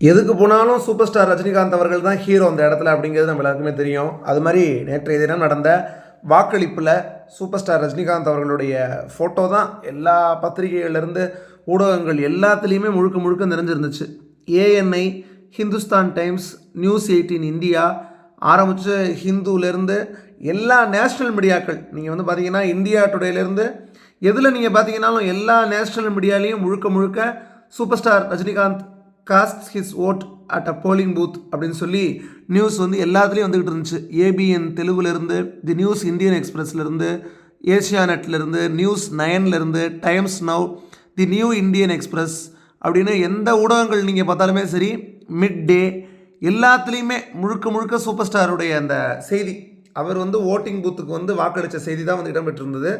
எதுக்கு போனாலும் super star Rajinikanth அவர்கள் தான் ஹீரோ அந்த இடத்துல அப்படிங்கிறது நம்ம எல்லாருக்குமே தெரியும். அது மாதிரி நேற்றைய தினம் நடந்த வாக்களிப்பில் சூப்பர் ஸ்டார் ரஜினிகாந்த் அவர்களுடைய ஃபோட்டோ தான் எல்லா பத்திரிகைகள்லேருந்து ஊடகங்கள் எல்லாத்துலேயுமே முழுக்க முழுக்க நிறைஞ்சிருந்துச்சு. ANI Hindustan Times News Eighteen India ஆரம்பித்து ஹிந்துலேருந்து எல்லா நேஷ்னல் மீடியாக்கள் நீங்கள் வந்து பார்த்தீங்கன்னா இந்தியா டுடேலேருந்து எதில் நீங்கள் பார்த்தீங்கன்னாலும் எல்லா நேஷ்னல் மீடியாலேயும் முழுக்க முழுக்க super star Rajinikanth cast his vote at a polling booth அப்படின்னு சொல்லி நியூஸ் வந்து எல்லாத்துலேயும் வந்துக்கிட்டு இருந்துச்சு. ஏபிஎன் தெலுங்குலேருந்து தி நியூஸ் இந்தியன் எக்ஸ்பிரஸ்லேருந்து ஏஷியாநெட்லேருந்து news நயன்லேருந்து Times Now the New Indian Express அப்படின்னு எந்த ஊடகங்கள் நீங்கள் பார்த்தாலுமே சரி மிட் டே எல்லாத்துலேயுமே முழுக்க முழுக்க சூப்பர் ஸ்டாருடைய அந்த செய்தி. அவர் வந்து ஓட்டிங் பூத்துக்கு வந்து வாக்களித்த செய்தி தான் வந்து இடம்பெற்றிருந்தது.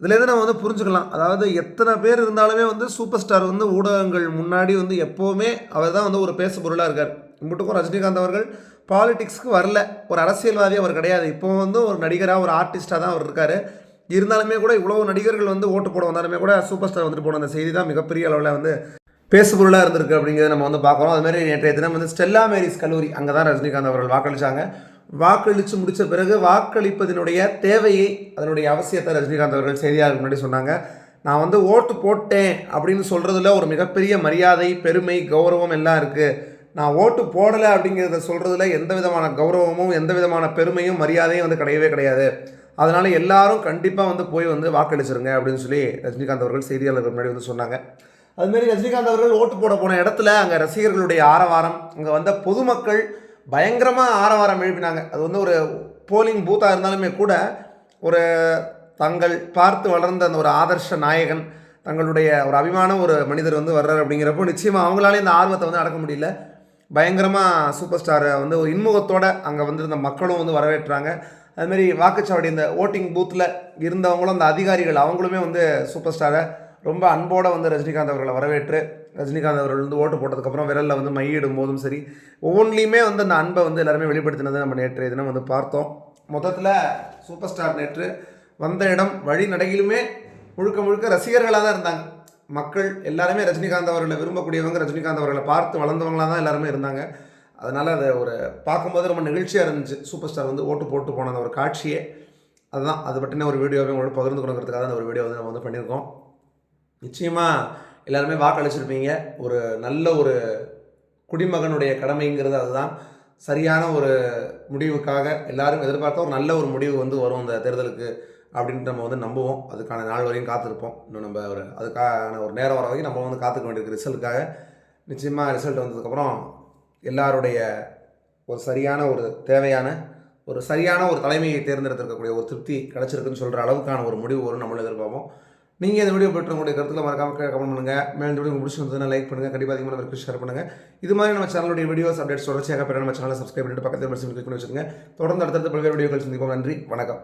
இதுலேருந்து நம்ம வந்து புரிஞ்சுக்கலாம். அதாவது எத்தனை பேர் இருந்தாலுமே வந்து சூப்பர் ஸ்டார் வந்து ஊடகங்கள் முன்னாடி வந்து எப்போவுமே அவர் தான் வந்து ஒரு பேசு பொருளாக இருக்கார். இம்புட்டுக்கும் ரஜினிகாந்த் அவர்கள் பாலிடிக்ஸ்க்கு வரல. ஒரு அரசியல்வாதி அவர் கிடையாது. இப்போ வந்து ஒரு நடிகராக ஒரு ஆர்டிஸ்ட்டாக தான் அவர் இருக்கார். இருந்தாலுமே கூட இவ்வளோ நடிகர்கள் வந்து ஓட்டு போட வந்தாலுமே கூட சூப்பர் ஸ்டார் வந்துட்டு போன அந்த செய்தி தான் மிகப்பெரிய அளவில் வந்து பேசுபொருளாக இருந்திருக்கு அப்படிங்கிறத நம்ம வந்து பார்க்குறோம். அதுமாதிரி நேற்றைய தினம் வந்து ஸ்டெல்லா மேரிஸ் கல்லூரி அங்கே தான் ரஜினிகாந்த் அவர்கள் வாக்களித்தாங்க வாக்களித்து முடித்த பிறகு வாக்களிப்பதனுடைய தேவையை அதனுடைய அவசியத்தை ரஜினிகாந்த் அவர்கள் செய்தியாளருக்கு முன்னாடி சொன்னாங்க. நான் வந்து ஓட்டு போட்டேன் அப்படின்னு சொல்கிறதுல ஒரு மிகப்பெரிய மரியாதை பெருமை கௌரவம் எல்லாம் இருக்குது நான் ஓட்டு போடலை அப்படிங்கிறத சொல்கிறதுல எந்த விதமான கௌரவமும் எந்த விதமான பெருமையும் மரியாதையும் வந்து கிடையவே கிடையாது. அதனால் எல்லாரும் கண்டிப்பாக வந்து போய் வந்து வாக்களிச்சிருங்க அப்படின்னு சொல்லி ரஜினிகாந்த் அவர்கள் செய்தியாளர்கள் முன்னாடி வந்து சொன்னாங்க. அதுமாரி ரஜினிகாந்த் அவர்கள் ஓட்டு போட போன இடத்துல அங்கே ரசிகர்களுடைய ஆரவாரம் அங்கே வந்த பொதுமக்கள் பயங்கரமாக ஆரவாரம் எழுப்பினாங்க. அது வந்து ஒரு போலிங் பூத்தாக இருந்தாலுமே கூட ஒரு தங்கள் பார்த்து வளர்ந்த அந்த ஒரு ஆதர்ஷ நாயகன் தங்களுடைய ஒரு அபிமான ஒரு மனிதர் வந்து வர்றார் அப்படிங்கிறப்போ நிச்சயமாக அவங்களாலே இந்த ஆர்வத்தை வந்து அடக்க முடியல. பயங்கரமாக சூப்பர் ஸ்டாரை வந்து ஒரு இன்முகத்தோடு அங்கே வந்திருந்த மக்களும் வந்து வரவேற்றாங்க. அதுமாரி வாக்குச்சாவடி இந்த ஓட்டிங் பூத்தில் இருந்தவங்களும் அந்த அதிகாரிகள் அவங்களுமே வந்து சூப்பர் ஸ்டாரை ரொம்ப அன்போடு வந்து ரஜினிகாந்த் அவர்களை வரவேற்று ரஜினிகாந்த் அவர்கள் வந்து ஓட்டு போட்டதுக்கப்புறம் விரலில் வந்து மையிடும் போதும் சரி ஒவ்வொன்றிலையுமே வந்து அந்த அன்பை வந்து எல்லாருமே வெளிப்படுத்தினதை நம்ம நேற்றைய தினம் வந்து பார்த்தோம். மொத்தத்தில் சூப்பர் ஸ்டார் நேற்று வந்த இடம் வழி நடையிலுமே முழுக்க முழுக்க ரசிகர்களாக தான் இருந்தாங்க. மக்கள் எல்லாருமே ரஜினிகாந்த் அவர்களை விரும்பக்கூடியவங்க ரஜினிகாந்த் அவர்களை பார்த்து வளர்ந்தவங்களாக தான் எல்லாருமே இருந்தாங்க. அதனால் அதை ஒரு பார்க்கும்போது ரொம்ப நிகழ்ச்சியாக இருந்துச்சு. சூப்பர் ஸ்டார் வந்து ஓட்டு போட்டு போன அந்த ஒரு காட்சியே. அதுதான். அது பற்றின ஒரு வீடியோவை உங்களோட பகிர்ந்து கொடுக்கறதுக்காக அந்த ஒரு வீடியோ வந்து நம்ம வந்து பண்ணியிருக்கோம். நிச்சயமாக எல்லாருமே வாக்களிச்சிருப்பீங்க. ஒரு நல்ல ஒரு குடிமகனுடைய கடமைங்கிறது அதுதான். சரியான ஒரு முடிவுக்காக எல்லாரும் எதிர்பார்த்த ஒரு நல்ல ஒரு முடிவு வந்து வரும் இந்த தேர்தலுக்கு அப்படின்ட்டு நம்ம வந்து நம்புவோம். அதுக்கான நாள் வரையும் காத்திருப்போம். இன்னும் நம்ம ஒரு அதுக்கான ஒரு நேரம் வர வரைக்கும் நம்ம வந்து காத்துக்க வேண்டியிருக்கு ரிசல்ட்டுக்காக நிச்சயமாக ரிசல்ட் வந்ததுக்கப்புறம் எல்லாருடைய ஒரு சரியான ஒரு தேவையான ஒரு சரியான ஒரு தலைமையை தேர்ந்தெடுத்திருக்கக்கூடிய ஒரு திருப்தி கிடச்சிருக்குன்னு சொல்கிற அளவுக்கான ஒரு முடிவு வரும் நம்மளும் எதிர்பார்ப்போம். நீங்கள் இந்த வீடியோ பற்றி உங்களுடைய கருத்தில் மறக்காம கமெண்ட் பண்ணுங்கள் மேலே இந்த வீடியோ உங்களுக்கு பிடிச்சிருந்ததுன்னா லைக் பண்ணுங்கள் கண்டிப்பாக அதிகமாக நம்பருக்கு ஷேர் பண்ணுங்கள் இது மாதிரி நம்ம சேனலுடைய வீடியோஸ் அப்டேட்ஸ் தொடர்ச்சியாக பெற நம்ம சேனலை சப்ஸ்கிரைப் பண்ணிட்டு பக்கத்தில் மெசேஜ் கிளிக் பண்ணி வச்சுருங்க. தொடர்ந்து அடுத்தடுத்த பல்வேறு வீடியோக்கள் சந்திப்போம். நன்றி. வணக்கம்.